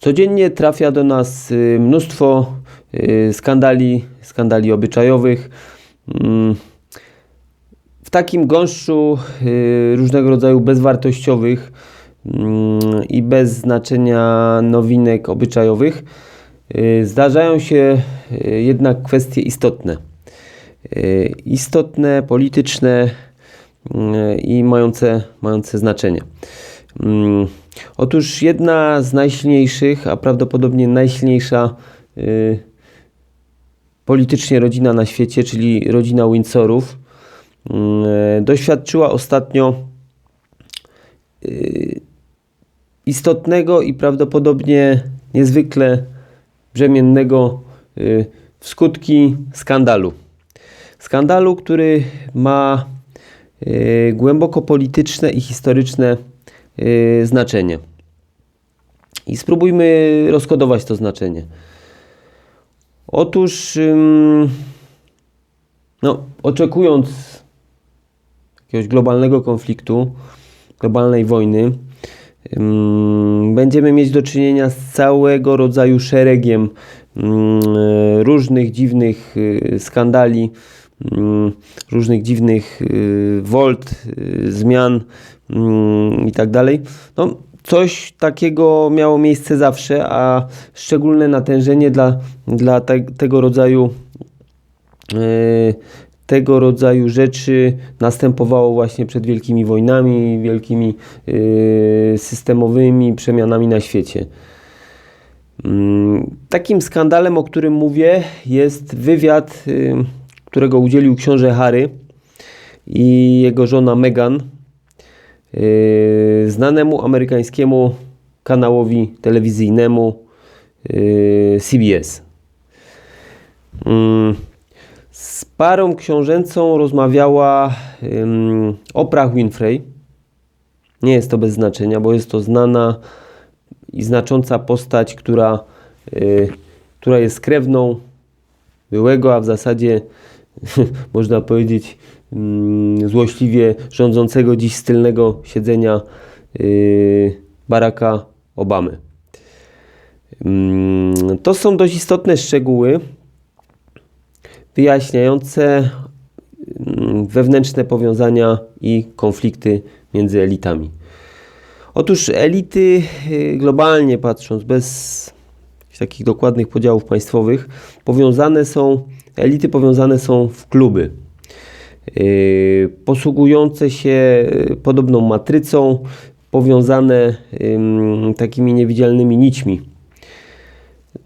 Codziennie trafia do nas y, mnóstwo y, skandali, skandali obyczajowych. Mm, W takim gąszczu y, różnego rodzaju bezwartościowych mm, i bez znaczenia nowinek obyczajowych zdarzają się jednak kwestie istotne. Istotne, polityczne i mające, mające znaczenie. Otóż jedna z najsilniejszych, a prawdopodobnie najsilniejsza y, politycznie rodzina na świecie, czyli rodzina Windsorów, y, doświadczyła ostatnio y, istotnego i prawdopodobnie niezwykle brzemiennego y, skutki skandalu. Skandalu, który ma y, głęboko polityczne i historyczne y, znaczenie. I spróbujmy rozkodować to znaczenie. Otóż, no, oczekując jakiegoś globalnego konfliktu, globalnej wojny, będziemy mieć do czynienia z całego rodzaju szeregiem różnych dziwnych y, skandali, różnych dziwnych y, wolt, y, zmian mm, i tak dalej. No, coś takiego miało miejsce zawsze, a szczególne natężenie dla, dla te, tego rodzaju e, tego rodzaju rzeczy następowało właśnie przed wielkimi wojnami, wielkimi systemowymi przemianami na świecie. Mm, Takim skandalem, o którym mówię, jest wywiad, y, którego udzielił książę Harry i jego żona Meghan y, znanemu amerykańskiemu kanałowi telewizyjnemu y, CBS. Mm, Z parą książęcą rozmawiała Oprah Winfrey. Nie jest to bez znaczenia, bo jest to znana i znacząca postać, która, y, która jest krewną byłego, a w zasadzie można powiedzieć mm, złośliwie rządzącego dziś z tylnego siedzenia y, Baracka Obamy. Mm, To są dość istotne szczegóły wyjaśniające mm, wewnętrzne powiązania i konflikty między elitami. Otóż elity y, globalnie patrząc, bez takich dokładnych podziałów państwowych, powiązane są, elity powiązane są w kluby. Yy, posługujące się y, podobną matrycą, powiązane takimi niewidzialnymi nićmi.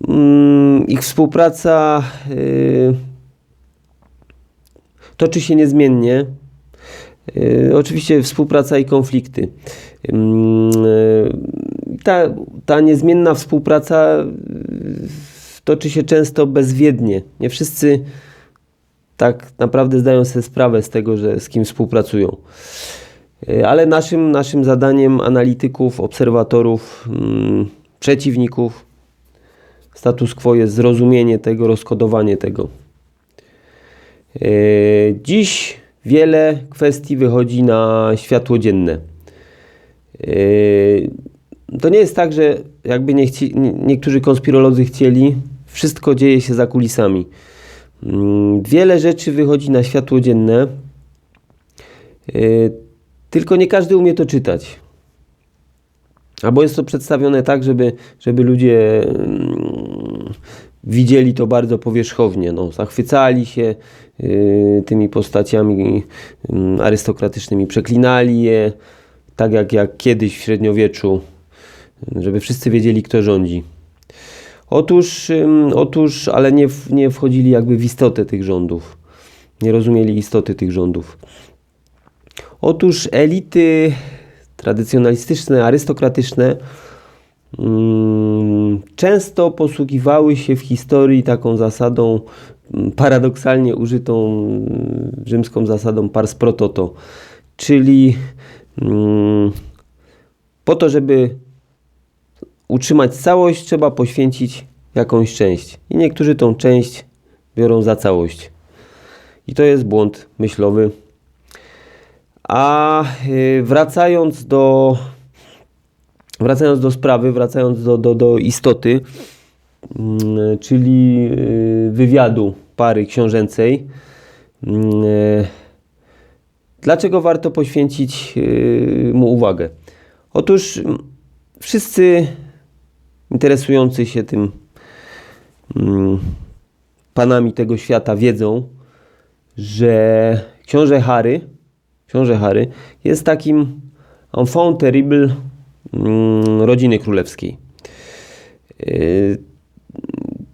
Ym, Ich współpraca y, toczy się niezmiennie. Oczywiście współpraca i konflikty. Ta, ta niezmienna współpraca toczy się często bezwiednie. Nie wszyscy tak naprawdę zdają sobie sprawę z tego, że z kim współpracują. Y, Ale naszym, naszym zadaniem analityków, obserwatorów, mm, przeciwników status quo jest zrozumienie tego, rozkodowanie tego. Yy, Dziś wiele kwestii wychodzi na światło dzienne. Yy, To nie jest tak, że jakby nie chci, nie- niektórzy konspirolodzy chcieli, wszystko dzieje się za kulisami. Mm, Wiele rzeczy wychodzi na światło dzienne, yy, tylko nie każdy umie to czytać. Albo jest to przedstawione tak, żeby, żeby ludzie mm, widzieli to bardzo powierzchownie. No, zachwycali się y, tymi postaciami y, arystokratycznymi, przeklinali je, tak jak, jak kiedyś w średniowieczu, y, żeby wszyscy wiedzieli, kto rządzi. Otóż, otóż ale nie, nie wchodzili jakby w istotę tych rządów. Nie rozumieli istoty tych rządów. Otóż elity tradycjonalistyczne, arystokratyczne często posługiwały się w historii taką zasadą paradoksalnie użytą rzymską zasadą pars pro toto, czyli po to, żeby utrzymać całość, trzeba poświęcić jakąś część. I niektórzy tą część biorą za całość. I to jest błąd myślowy. A y, wracając do, wracając do sprawy, wracając do, do, do istoty, mm, czyli y, wywiadu pary książęcej. Mm, y, Dlaczego warto poświęcić y, mu uwagę? Otóż mm, wszyscy interesujący się tym mm, panami tego świata wiedzą, że książę Harry, książę Harry jest takim enfant terrible mm, rodziny królewskiej. Yy,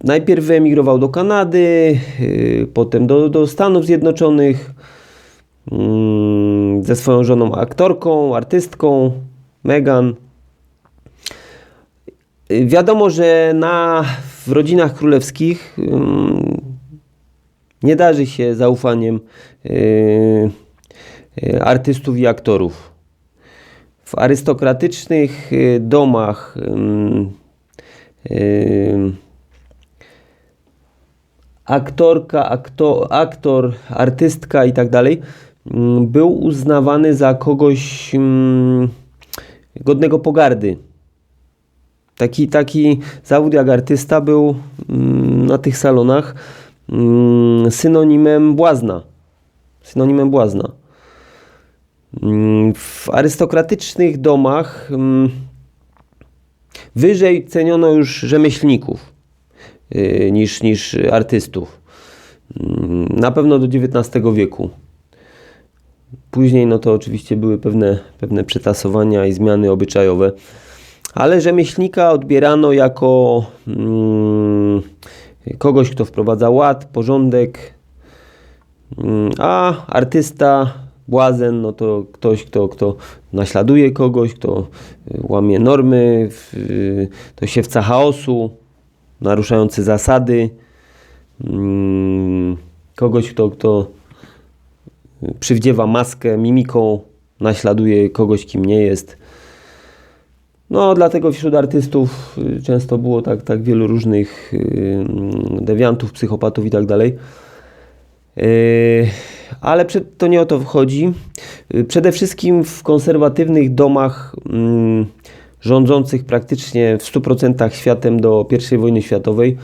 najpierw wyemigrował do Kanady, yy, potem do, do Stanów Zjednoczonych mm, ze swoją żoną aktorką, artystką Meghan. Wiadomo, że na, w rodzinach królewskich nie darzy się zaufaniem yy, yy, artystów i aktorów. W arystokratycznych yy, domach aktorka, akto, aktor, artystka i tak dalej był uznawany za kogoś godnego pogardy. Taki, taki zawód jak artysta był ym, na tych salonach ym, synonimem błazna. Synonimem błazna. Ym, W arystokratycznych domach wyżej ceniono już rzemieślników yy, niż, niż artystów. Na pewno do XIX wieku. Później no to oczywiście były pewne, pewne przetasowania i zmiany obyczajowe. Ale rzemieślnika odbierano jako mm, kogoś, kto wprowadza ład, porządek, mm, a artysta, błazen, no to ktoś, kto, kto naśladuje kogoś, kto y, łamie normy, y, to siewca chaosu, naruszający zasady, mm, kogoś, kto, kto przywdziewa maskę mimiką, naśladuje kogoś, kim nie jest. No, dlatego wśród artystów y, często było tak, tak wielu różnych y, dewiantów, psychopatów i tak dalej. Y, Ale to nie o to wchodzi. Przede wszystkim w konserwatywnych domach mm, rządzących praktycznie w 100% światem do I wojny światowej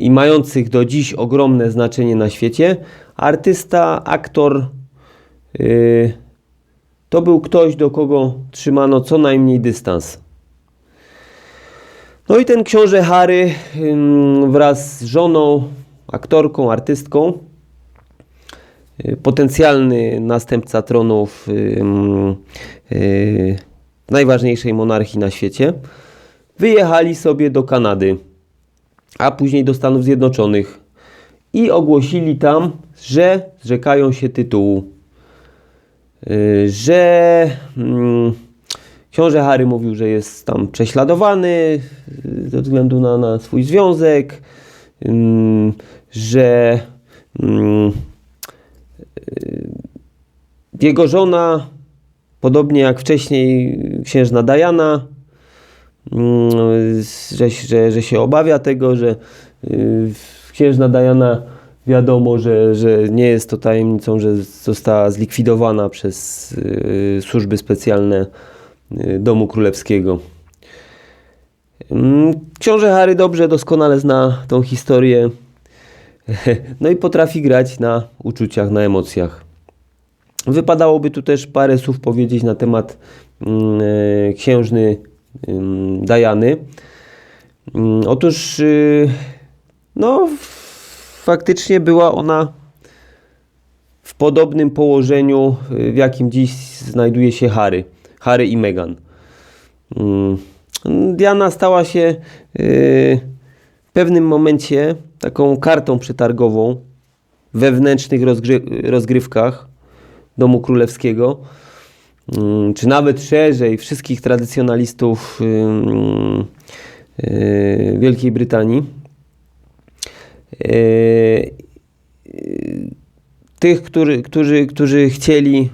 i mających do dziś ogromne znaczenie na świecie, artysta, aktor to był ktoś, do kogo trzymano co najmniej dystans. No i ten książę Harry wraz z żoną, aktorką, artystką, y, potencjalny następca tronu w ym, y, najważniejszej monarchii na świecie, wyjechali sobie do Kanady, a później do Stanów Zjednoczonych i ogłosili tam, że zrzekają się tytułu. Y, Że mm, książę Harry mówił, że jest tam prześladowany y, ze względu na, na swój związek, że mm, y, jego żona, podobnie jak wcześniej księżna Diana, mm, że, że, że się obawia tego, że księżna Diana wiadomo, że, że nie jest to tajemnicą, że została zlikwidowana przez y, służby specjalne y, Domu Królewskiego. Mm, Książę Harry dobrze, doskonale zna tą historię. No i potrafi grać na uczuciach, na emocjach. Wypadałoby tu też parę słów powiedzieć na temat mm, e, księżny. Mm, Otóż, y, no, faktycznie była ona w podobnym położeniu, y, w jakim dziś znajduje się Harry. Harry i Meghan. Mm, Diana stała się y, w pewnym momencie taką kartą przetargową wewnętrznych rozgry- rozgrywkach Domu Królewskiego, mm, czy nawet szerzej wszystkich tradycjonalistów y, Wielkiej Brytanii. Y, y, Tych, którzy, którzy, którzy chcieli,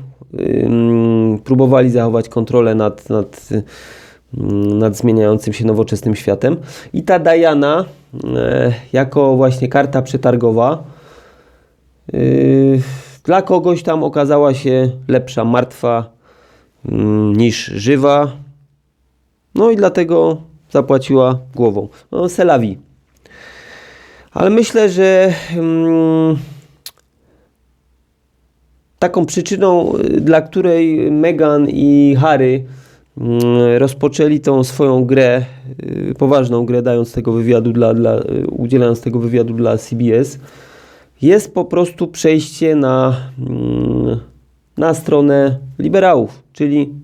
próbowali zachować kontrolę nad, nad, nad zmieniającym się nowoczesnym światem. I ta Diana, e, jako właśnie karta przetargowa, y, dla kogoś tam okazała się lepsza martwa niż żywa. No i dlatego zapłaciła głową. No, Selawi. Ale myślę, że mm, taką przyczyną, y, dla której Meghan i Harry mm, rozpoczęli tą swoją grę, y, poważną grę, dając tego wywiadu dla, dla, y, udzielając tego wywiadu dla CBS, jest po prostu przejście na, mm, na stronę liberałów, czyli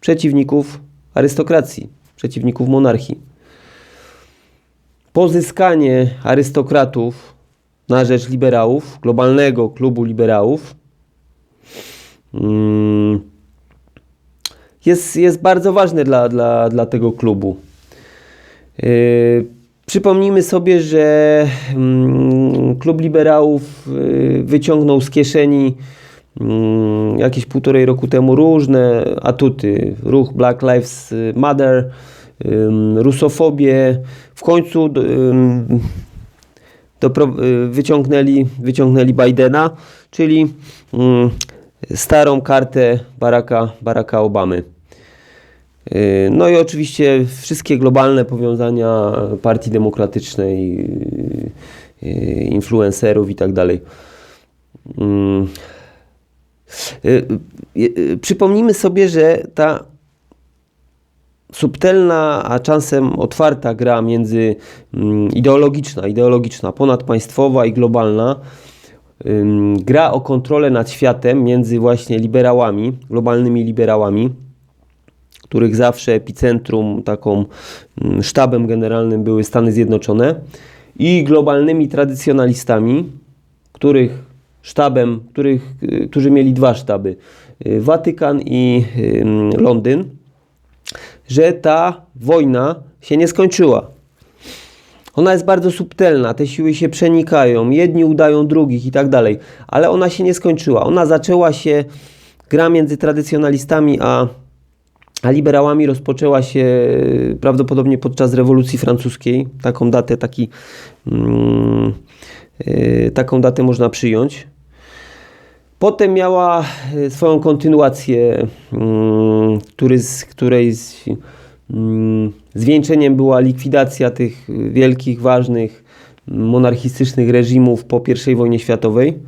przeciwników arystokracji, przeciwników monarchii. Pozyskanie arystokratów na rzecz liberałów, globalnego klubu liberałów, mm, jest, jest bardzo ważne dla, dla, dla tego klubu. Yy, przypomnijmy sobie, że mm, klub liberałów yy, wyciągnął z kieszeni mm, jakieś półtorej roku temu różne atuty. Ruch Black Lives Matter, rusofobię. W końcu ym, dopro- y, wyciągnęli, wyciągnęli Bidena, czyli ym, starą kartę Baracka, Baracka Obamy. Y, No i oczywiście wszystkie globalne powiązania Partii Demokratycznej, y, y, influencerów i tak dalej. Mm. Y, y, y, Przypomnijmy sobie, że ta subtelna, a czasem otwarta gra między mm, ideologiczna, ideologiczna, ponadpaństwowa i globalna, gra o kontrolę nad światem między właśnie liberałami, globalnymi liberałami, których zawsze epicentrum, taką mm, sztabem generalnym były Stany Zjednoczone i globalnymi tradycjonalistami, których sztabem, których, y, którzy mieli dwa sztaby, y, Watykan i Londyn, że ta wojna się nie skończyła. Ona jest bardzo subtelna, te siły się przenikają, jedni udają drugich i tak dalej, ale ona się nie skończyła. Ona zaczęła się, gra między tradycjonalistami a, a liberałami rozpoczęła się y, prawdopodobnie podczas rewolucji francuskiej. Taką datę, taki, mm, y, taką datę można przyjąć. Potem miała y, swoją kontynuację, mm, który z, której z, mm, zwieńczeniem była likwidacja tych wielkich, ważnych, monarchistycznych reżimów po I wojnie światowej.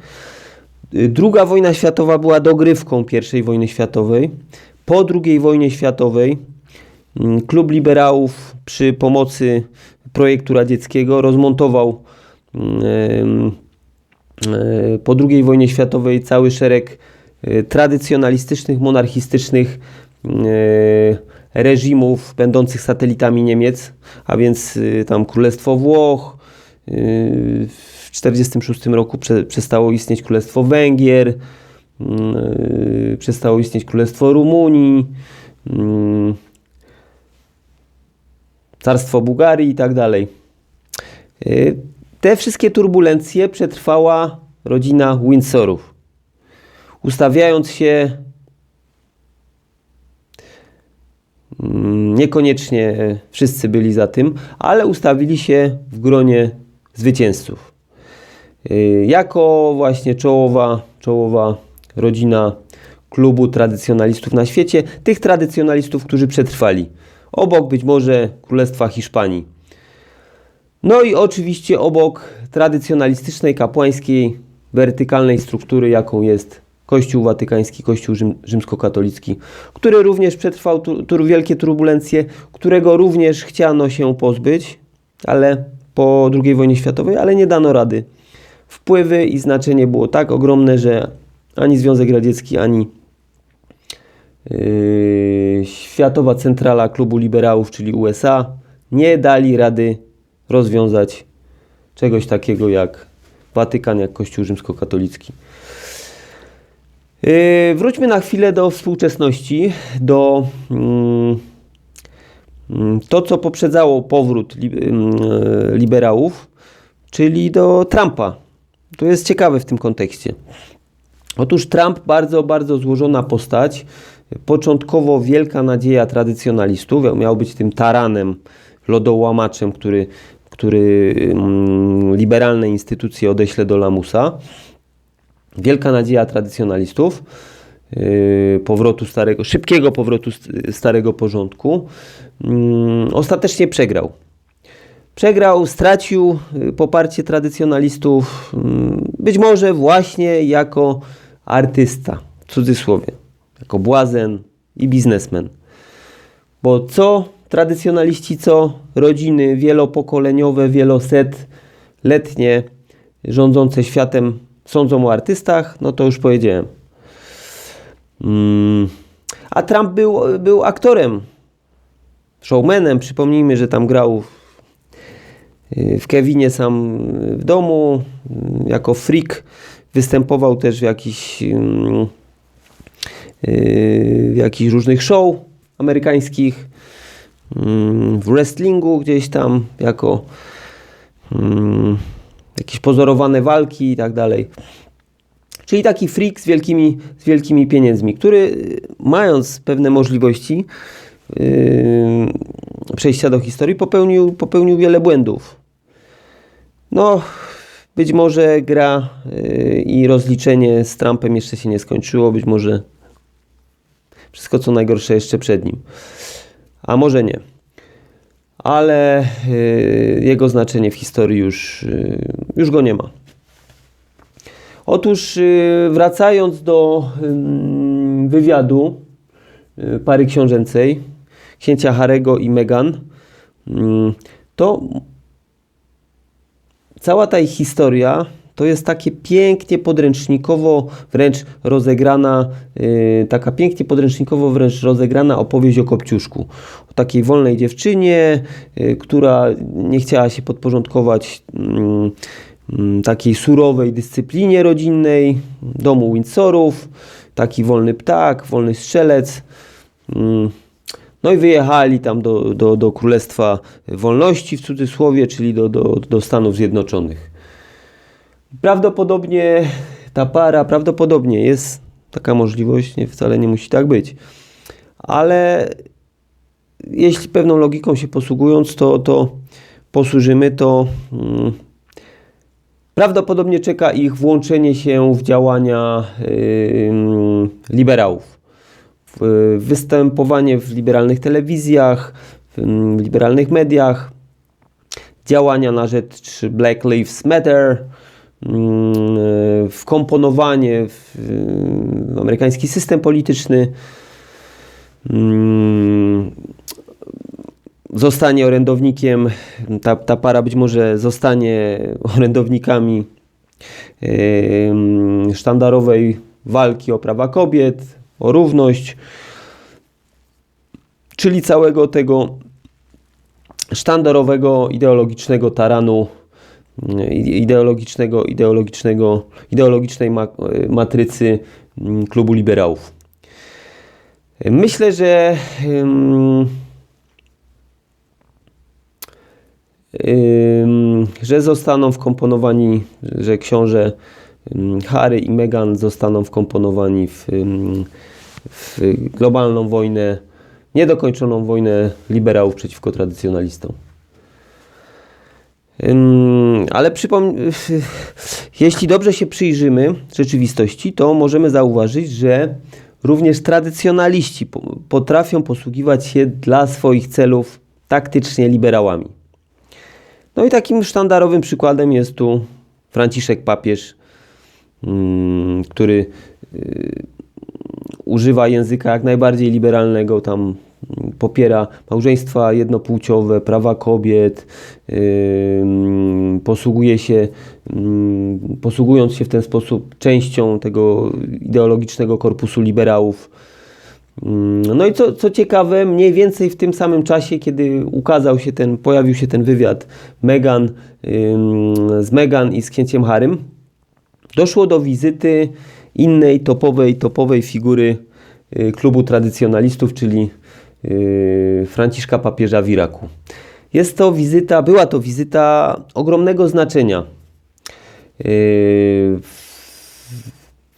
Y, Druga wojna światowa była dogrywką I wojny światowej. Po II wojnie światowej mm, klub liberałów przy pomocy projektu radzieckiego rozmontował e, po II wojnie światowej cały szereg e, tradycjonalistycznych, monarchistycznych e, reżimów będących satelitami Niemiec, a więc e, tam Królestwo Włoch, e, w 1946 roku prze, przestało istnieć Królestwo Węgier, e, przestało istnieć Królestwo Rumunii, Carstwo Bułgarii i tak dalej. Te wszystkie turbulencje przetrwała rodzina Windsorów. Ustawiając się mm, niekoniecznie wszyscy byli za tym, ale ustawili się w gronie zwycięzców. Y, Jako właśnie czołowa, czołowa rodzina klubu tradycjonalistów na świecie, tych tradycjonalistów, którzy przetrwali. Obok być może Królestwa Hiszpanii. No i oczywiście obok tradycjonalistycznej, kapłańskiej, wertykalnej struktury, jaką jest Kościół Watykański, Kościół Rzym, rzymskokatolicki, który również przetrwał tu, tu wielkie turbulencje, którego również chciano się pozbyć, ale po II wojnie światowej, ale nie dano rady. Wpływy i znaczenie było tak ogromne, że ani Związek Radziecki, ani Yy, Światowa Centrala Klubu Liberałów, czyli USA, nie dali rady rozwiązać czegoś takiego jak Watykan, jak Kościół Rzymskokatolicki. Yy, wróćmy na chwilę do współczesności, do mm, to, co poprzedzało powrót li, e, liberałów, czyli do Trumpa. To jest ciekawe w tym kontekście. Otóż Trump bardzo, bardzo złożona postać. Początkowo wielka nadzieja tradycjonalistów. Miał być tym taranem, lodołamaczem, który, który mm, liberalne instytucje odeśle do lamusa. Wielka nadzieja tradycjonalistów. yy, powrotu starego, szybkiego powrotu st- starego porządku, mm, ostatecznie przegrał. Przegrał, stracił y, poparcie tradycjonalistów, mm, być może właśnie jako artysta, w cudzysłowie, jako błazen i biznesmen. Bo co tradycjonaliści, co rodziny wielopokoleniowe, wielosetletnie rządzące światem sądzą o artystach, no to już powiedziałem. Mm. A Trump był, był aktorem, showmanem. Przypomnijmy, że tam grał w Kevinie sam w domu, jako freak. Występował też w jakichś, mm, yy, w jakichś różnych show amerykańskich, w wrestlingu gdzieś tam, jako mm, jakieś pozorowane walki i tak dalej. Czyli taki freak z wielkimi, z wielkimi pieniędzmi, który mając pewne możliwości yy, przejścia do historii, popełnił, popełnił wiele błędów. No, być może gra yy, i rozliczenie z Trumpem jeszcze się nie skończyło, być może wszystko co najgorsze jeszcze przed nim. A może nie. Ale yy, jego znaczenie w historii już, yy, już go nie ma. Otóż yy, wracając do ym, wywiadu pary książęcej, księcia Harego i Meghan, ym, to cała ta historia to jest takie pięknie podręcznikowo wręcz rozegrana, yy, taka pięknie podręcznikowo wręcz rozegrana opowieść o Kopciuszku. O takiej wolnej dziewczynie, yy, która nie chciała się podporządkować yy, takiej surowej dyscyplinie rodzinnej, domu Windsorów, taki wolny ptak, wolny strzelec. No i wyjechali tam do, do, do Królestwa Wolności w cudzysłowie, czyli do, do, do Stanów Zjednoczonych. Prawdopodobnie ta para, prawdopodobnie jest taka możliwość, nie, wcale nie musi tak być. Ale jeśli pewną logiką się posługując, to, to posłużymy, to hmm, prawdopodobnie czeka ich włączenie się w działania yy, liberałów. Występowanie w liberalnych telewizjach, w, w liberalnych mediach, działania na rzecz Black Lives Matter, wkomponowanie w, amerykański system polityczny, zostanie orędownikiem, ta, ta para być może zostanie orędownikami sztandarowej walki o prawa kobiet, o równość, czyli całego tego sztandarowego, ideologicznego taranu ideologicznego, ideologicznego, ideologicznej matrycy mm, klubu liberałów. Myślę, że że zostaną wkomponowani, że książę Harry i Meghan zostaną wkomponowani w, w globalną wojnę, niedokończoną wojnę liberałów przeciwko tradycjonalistom. Ale przypom... jeśli dobrze się przyjrzymy rzeczywistości, to możemy zauważyć, że również tradycjonaliści potrafią posługiwać się dla swoich celów taktycznie liberałami. No i takim sztandarowym przykładem jest tu Franciszek papież, który y, używa języka jak najbardziej liberalnego, tam popiera małżeństwa jednopłciowe, prawa kobiet, posługuje się, posługując się w ten sposób częścią tego ideologicznego korpusu liberałów. No i co, co ciekawe, mniej więcej w tym samym czasie, kiedy ukazał się ten, pojawił się ten wywiad Meghan, z Meghan i z księciem Harym, doszło do wizyty innej topowej, topowej figury yy, klubu tradycjonalistów, czyli Franciszka papieża w Iraku. Jest to wizyta, była to wizyta ogromnego znaczenia. Yy,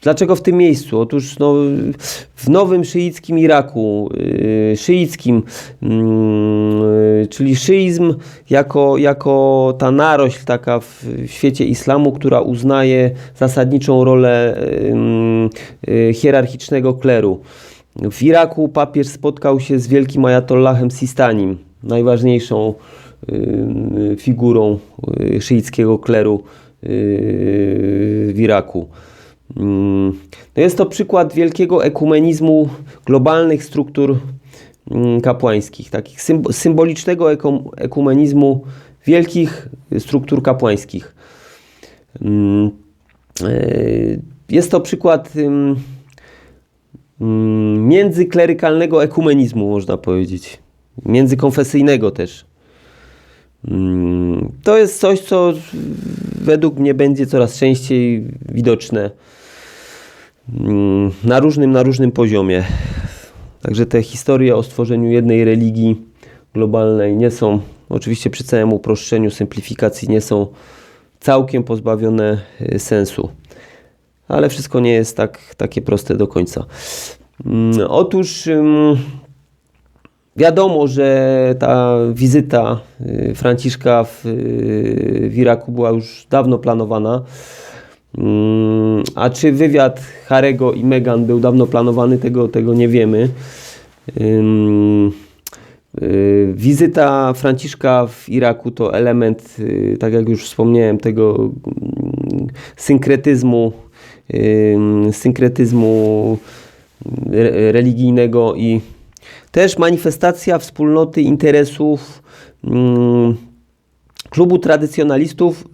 Dlaczego w tym miejscu? Otóż no, w nowym szyickim Iraku, yy, szyickim, yy, czyli szyizm jako, jako ta narośl taka w świecie islamu, która uznaje zasadniczą rolę yy, yy, hierarchicznego kleru. W Iraku papież spotkał się z wielkim ajatollahem Sistanim, najważniejszą yy, figurą yy, szyickiego kleru yy, w Iraku. Mm, No jest to przykład wielkiego ekumenizmu globalnych struktur mm, kapłańskich, takich symb- symbolicznego ekumenizmu wielkich struktur kapłańskich. Mm, Jest to przykład międzyklerykalnego ekumenizmu, można powiedzieć. Międzykonfesyjnego też. Mm, To jest coś, co według mnie będzie coraz częściej widoczne mm, na różnym, na różnym poziomie. Także te historie o stworzeniu jednej religii globalnej nie są, oczywiście przy całym uproszczeniu, symplifikacji, nie są całkiem pozbawione y, sensu. Ale wszystko nie jest tak, takie proste do końca. Mm, Otóż Wiadomo, że ta wizyta y, Franciszka w, y, w Iraku była już dawno planowana. Mm, A czy wywiad Harego i Meghan był dawno planowany, tego, tego nie wiemy. Y, Wizyta Franciszka w Iraku to element, tak jak już wspomniałem, tego mm, synkretyzmu, synkretyzmu re- religijnego i też manifestacja wspólnoty interesów klubu tradycjonalistów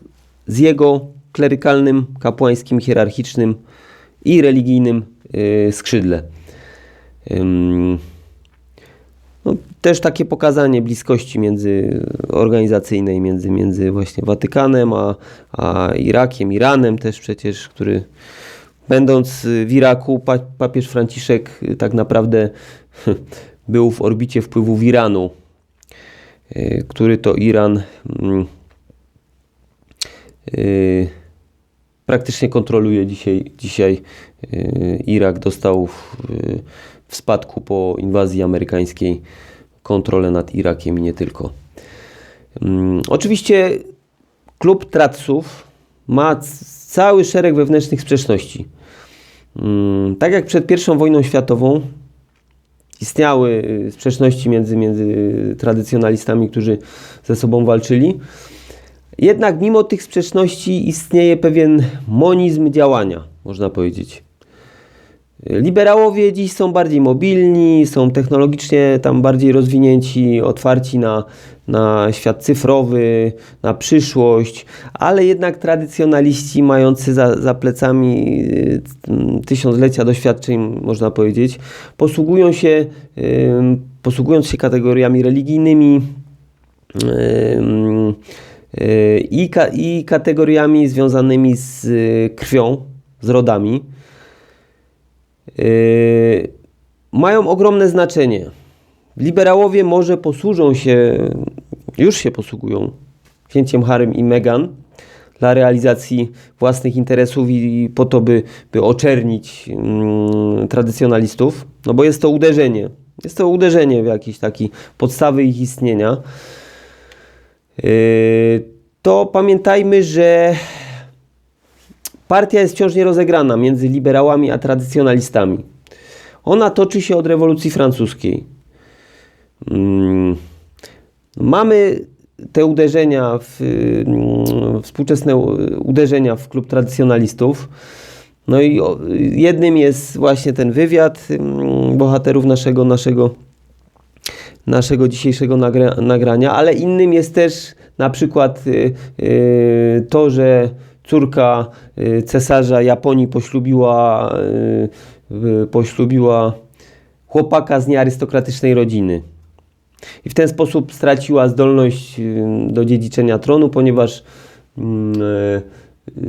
z jego klerykalnym, kapłańskim, hierarchicznym i religijnym y, skrzydle. No, też takie pokazanie bliskości między organizacyjnej między, między właśnie Watykanem a, a Irakiem, Iranem też przecież, który będąc w Iraku pa, papież Franciszek y, tak naprawdę był w orbicie wpływów Iranu, y, który to Iran mm, y, praktycznie kontroluje dzisiaj, dzisiaj y, Irak dostał w, y, w spadku po inwazji amerykańskiej kontrolę nad Irakiem i nie tylko. Mm, Oczywiście klub Traców ma cały szereg wewnętrznych sprzeczności. Mm, Tak jak przed I wojną światową istniały y, sprzeczności między, między tradycjonalistami, którzy ze sobą walczyli, jednak mimo tych sprzeczności istnieje pewien monizm działania, można powiedzieć. Liberałowie dziś są bardziej mobilni, są technologicznie tam bardziej rozwinięci, otwarci na, na świat cyfrowy, na przyszłość, ale jednak tradycjonaliści mający za, za plecami y, tysiąclecia doświadczeń, można powiedzieć, posługują się, posługując się kategoriami religijnymi, ym, y, i, i kategoriami związanymi z y, krwią, z rodami, mają ogromne znaczenie. Liberałowie może posłużą się, już się posługują księciem Harym i Meghan dla realizacji własnych interesów i po to, by, by oczernić mm, tradycjonalistów, no bo jest to uderzenie. Jest to uderzenie w jakieś takie podstawy ich istnienia. Yy, to pamiętajmy, że partia jest wciąż nierozegrana między liberałami a tradycjonalistami. Ona toczy się od rewolucji francuskiej. Mm, Mamy te uderzenia, w, mm, współczesne uderzenia w klub tradycjonalistów. No i jednym jest właśnie ten wywiad mm, bohaterów naszego, naszego, naszego dzisiejszego nagra, nagrania, ale innym jest też na przykład y, y, to, że córka y, cesarza Japonii poślubiła, y, y, poślubiła chłopaka z niearystokratycznej rodziny. I w ten sposób straciła zdolność do dziedziczenia tronu, ponieważ mm,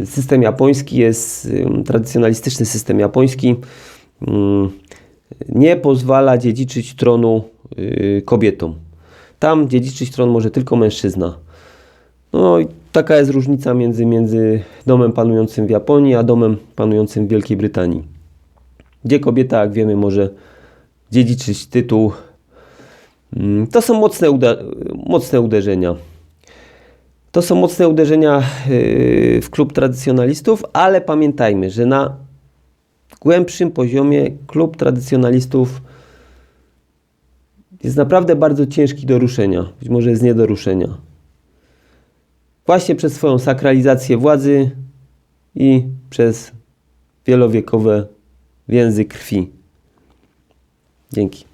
system japoński jest, tradycjonalistyczny system japoński nie pozwala dziedziczyć tronu kobietom. Tam dziedziczyć tron może tylko mężczyzna. No i taka jest różnica między, między domem panującym w Japonii, a domem panującym w Wielkiej Brytanii. Gdzie kobieta, jak wiemy, może dziedziczyć tytuł. Mm, To są mocne, mocne uderzenia. To są mocne uderzenia yy, w klub tradycjonalistów, ale pamiętajmy, że na głębszym poziomie klub tradycjonalistów jest naprawdę bardzo ciężki do ruszenia. Być może jest nie do ruszenia. Właśnie przez swoją sakralizację władzy i przez wielowiekowe więzy krwi. Dzięki.